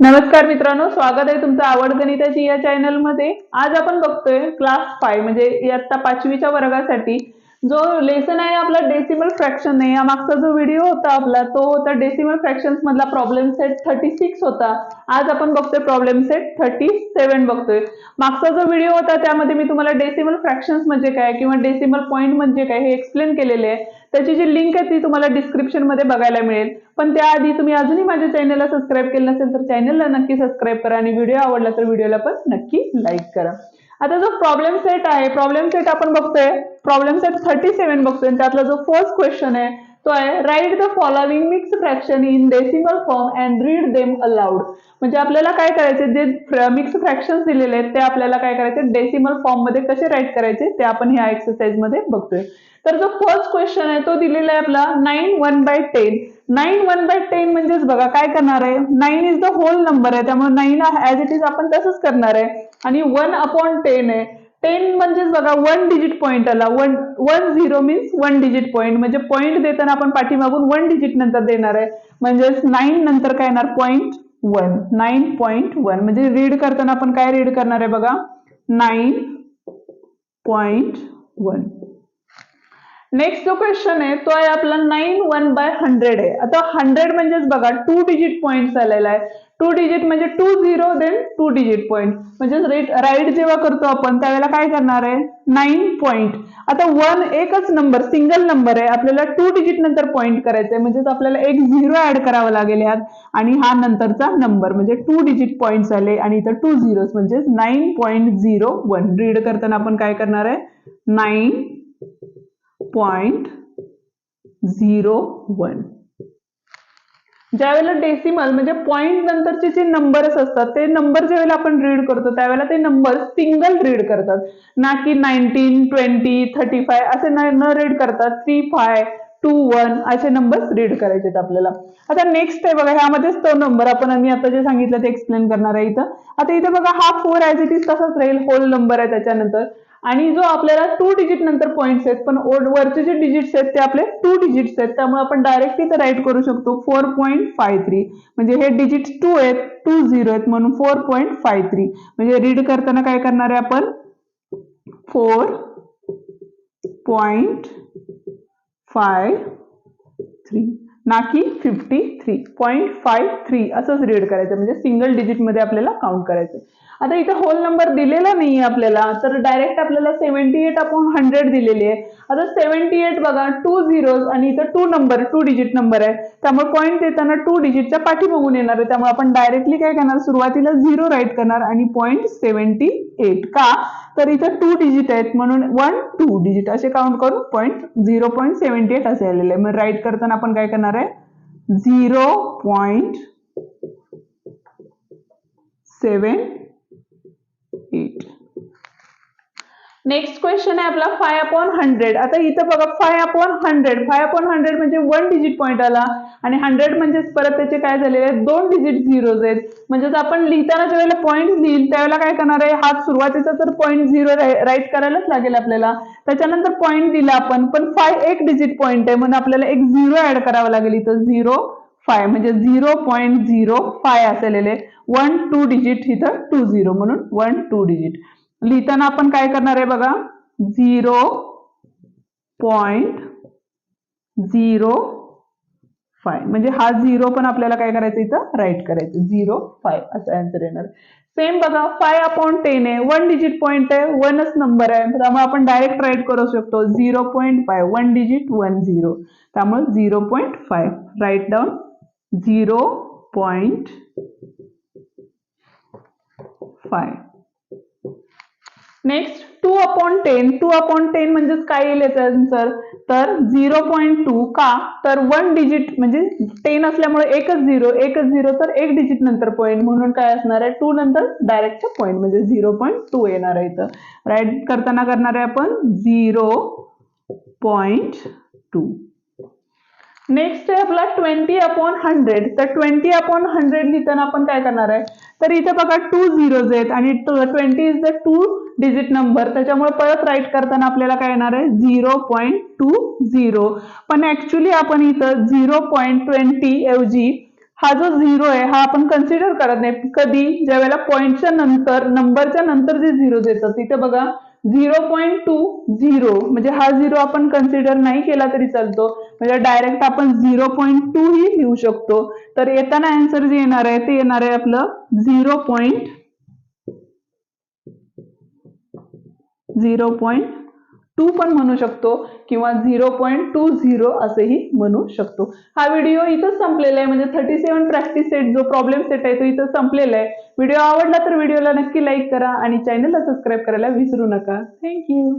नमस्कार मित्रांनो स्वागत आहे तुमचं आवड गणिताची या चॅनलमध्ये आज आपण बघतोय क्लास फाय म्हणजे इयत्ता पाचवीच्या वर्गासाठी. जो लेसन आहे आपला डेसिमल फ्रॅक्शन आहे या मागचा जो व्हिडिओ होता आपला तो होता डेसिमल फ्रॅक्शन मधला प्रॉब्लेम सेट थर्टी सिक्स होता. आज आपण बघतोय प्रॉब्लेम सेट थर्टी सेव्हन बघतोय. मागचा जो व्हिडिओ होता त्यामध्ये मी तुम्हाला डेसिमल फ्रॅक्शन्स म्हणजे काय किंवा डेसिमल पॉईंट म्हणजे काय हे एक्सप्लेन केलेले आहे. त्याची जी लिंक आहे ती तुम्हाला डिस्क्रिप्शनमध्ये बघायला मिळेल. पण त्याआधी तुम्ही अजूनही माझ्या चॅनलला सबस्क्राईब केलं नसेल तर चॅनलला नक्की सबस्क्राईब करा आणि व्हिडिओ आवडला तर व्हिडिओला पण नक्की लाईक करा. आता जो प्रॉब्लेम सेट आहे प्रॉब्लेम सेट आपण बघतोय. प्रॉब्लेम सेट थर्टी सेव्हन बघतोय त्यातला जो फर्स्ट क्वेश्चन आहे तो आहे write the following mix fraction in decimal form and read them aloud म्हणजे आपल्याला काय करायचे? जे मिक्स फ्रॅक्शन्स दिलेले आहेत ते आपल्याला काय करायचे? डेसिमल फॉर्ममध्ये कसे राईट करायचे? ते आपण ह्या एक्सरसाइजमध्ये बघतोय. तर जो फर्स्ट क्वेश्चन आहे तो दिलेला आहे आपला nine one by ten nine one by ten म्हणजेच बघा काय करणार आहे? Nine is the whole number आहे त्यामुळे नाईन ऍज इट इज आपण तसंच करणार आहे. आणि वन अपॉन टेन आहे. टेन म्हणजेच बघा वन डिजिट पॉईंट आला. One one zero means one digit point म्हणजे पॉईंट देताना आपण पाठीमागून वन डिजिट नंतर देणार आहे. म्हणजेच नाईन नंतर काय येणार? Point one nine point one म्हणजे रीड करताना आपण काय रीड करणार आहे बघा? नाईन पॉईंट वन नेक्स्ट जो क्वेश्चन आहे तो आहे आपला नाईन वन बाय हंड्रेड आहे. आता हंड्रेड म्हणजेच बघा टू डिजिट पॉईंट आलेला आहे. टू डिजिट म्हणजे two zero then two digit point म्हणजे राईट जेव्हा करतो आपण त्यावेळेला काय करणार आहे? नाईन पॉईंट आता वन एकच नंबर सिंगल नंबर आहे आपल्याला टू डिजिट नंतर पॉईंट करायचं आहे म्हणजेच आपल्याला एक झिरो ऍड करावा लागेल यात. आणि हा नंतरचा नंबर म्हणजे टू डिजिट पॉईंट झाले आणि इथं टू झिरो म्हणजे nine point zero one read करताना आपण काय करणार आहे? नाईन पॉईंट झिरो वन ज्यावेळेला डेसिमल म्हणजे पॉइंट नंतरचे जे नंबर्स असतात ते नंबर ज्यावेळेला आपण रीड करतो त्यावेळेला ते नंबर सिंगल रीड करतात. ना की नाईन्टीन ट्वेंटी थर्टी फाय असे न रीड करतात. थ्री फाय टू वन असे नंबर्स रीड करायचे आपल्याला. आता नेक्स्ट आहे बघा ह्यामध्येच तो नंबर आपण आम्ही आता जे सांगितलं ते एक्सप्लेन करणार आहे इथं. आता इथे बघा हा फोर ऍज इट इज तसाच राहील होल नंबर आहे त्याच्यानंतर. आणि जो आपल्याला टू डिजिट नंतर पॉईंट्स आहेत पण वरचे जे डिजिट्स आहेत ते आपले टू डिजिट्स आहेत. त्यामुळे आपण डायरेक्ट इथं राईट करू शकतो फोर पॉईंट फाय थ्री म्हणजे हे डिजिट्स टू आहेत टू झिरो आहेत म्हणून फोर पॉईंट फाय थ्री म्हणजे रीड करताना काय करणार आहे आपण? फोर पॉईंट फाय थ्री ना की fifty three point five three असंच रीड करायचं. म्हणजे सिंगल डिजिटमध्ये आपल्याला काउंट करायचं. आता इथं होल नंबर दिलेला नाहीये आपल्याला. तर डायरेक्ट आपल्याला सेव्हन्टी एट अपॉन हंड्रेड दिलेली आहे. आता सेव्हन्टी एट बघा टू झिरोज आणि इथं two number two digit number आहे. त्यामुळे पॉईंट देताना टू डिजिटच्या पाठी बघून येणार आहे. त्यामुळे आपण डायरेक्टली काय करणार? सुरुवातीला झिरो राईट करणार आणि पॉईंट सेव्हन्टी एट का? तर इथं टू डिजिट आहेत. म्हणून वन टू डिजिट असे काउंट करून point zero point seventy eight असे आलेले आहे. मग राईट करताना आपण काय करणार आहे? Zero point seven eight next question आहे आपला फाय अपॉन हंड्रेड आता इथं बघा five upon hundred five upon hundred म्हणजे वन डिजिट पॉईंट आला. आणि हंड्रेड म्हणजे परत त्याचे काय झालेले आहेत? दोन डिजिट झिरोज आहेत. म्हणजेच आपण लिहिताना ज्या वेळेला पॉईंट लिहिल त्यावेळेला काय करणार आहे? हा सुरुवातीचा तर पॉईंट झिरो राईट करायलाच लागेल आपल्याला त्याच्यानंतर पॉईंट दिला आपण. पण फाय एक डिजिट पॉईंट आहे. म्हणून आपल्याला एक झिरो ऍड करावा लागेल इथं. झिरो फाय म्हणजे झिरो पॉईंट झिरो फाय असलेले. वन टू डिजिट इथं टू झिरो म्हणून वन टू डिजिट लिहिताना आपण काय करणार आहे बघा? Zero point zero five. म्हणजे हा झिरो पण आपल्याला काय करायचं इथं? राईट करायचं. Zero five. असं आन्सर येणार. सेम बघा फाय अपॉन टेन आहे. वन डिजिट पॉईंट आहे. वनच नंबर आहे. त्यामुळे आपण डायरेक्ट राईट करू शकतो. Zero point five one digit one zero त्यामुळे zero point five write down zero point five next two upon ten two upon ten म्हणजेच काय येईल याचा आन्सर तर झिरो पॉईंट टू का? तर वन डिजिट म्हणजे टेन असल्यामुळे एकच झिरो एकच झिरो तर एक डिजिट नंतर पॉईंट म्हणून काय असणार आहे? टू नंतर डायरेक्टच्या पॉईंट म्हणजे झिरो पॉईंट टू येणार आहे इथं. राईट करताना करणार आहे आपण झिरो पॉईंट टू नेक्स्ट आहे आपला ट्वेंटी अपॉन हंड्रेड तर ट्वेंटी अपॉन हंड्रेड लिहिताना आपण काय करणार आहे? तर इथे बघा टू झिरोज आहेत आणि twenty is the two digit number त्याच्यामुळे परत राईट करताना आपल्याला काय येणार आहे? झिरो पॉईंट टू झिरो पण ऍक्च्युली आपण इथं झिरो पॉईंट ट्वेंटी ऐवजी हा जो झिरो आहे हा आपण कन्सिडर करत नाही. कधी? ज्या वेळेला पॉईंटच्या नंतर नंबरच्या नंतर जे झिरो येतात तिथे बघा झिरो पॉईंट टू झिरो म्हणजे हा झिरो आपण कन्सिडर नाही केला तरी चालतो. म्हणजे डायरेक्ट आपण झिरो पॉईंट टू ही लिहू शकतो. तर येताना आन्सर जे येणार आहे ते येणार आहे आपलं zero point zero point two पण म्हणू शकतो किंवा झिरो पॉईंट टू झिरो असेही म्हणू शकतो. हा व्हिडिओ इथं संपलेला आहे. म्हणजे थर्टी सेवन प्रॅक्टिस सेट जो प्रॉब्लेम सेट आहे तो इथं संपलेला आहे. व्हिडिओ आवडला तर व्हिडिओला नक्की लाईक करा आणि चॅनलला सबस्क्राईब करायला विसरू नका. थँक्यू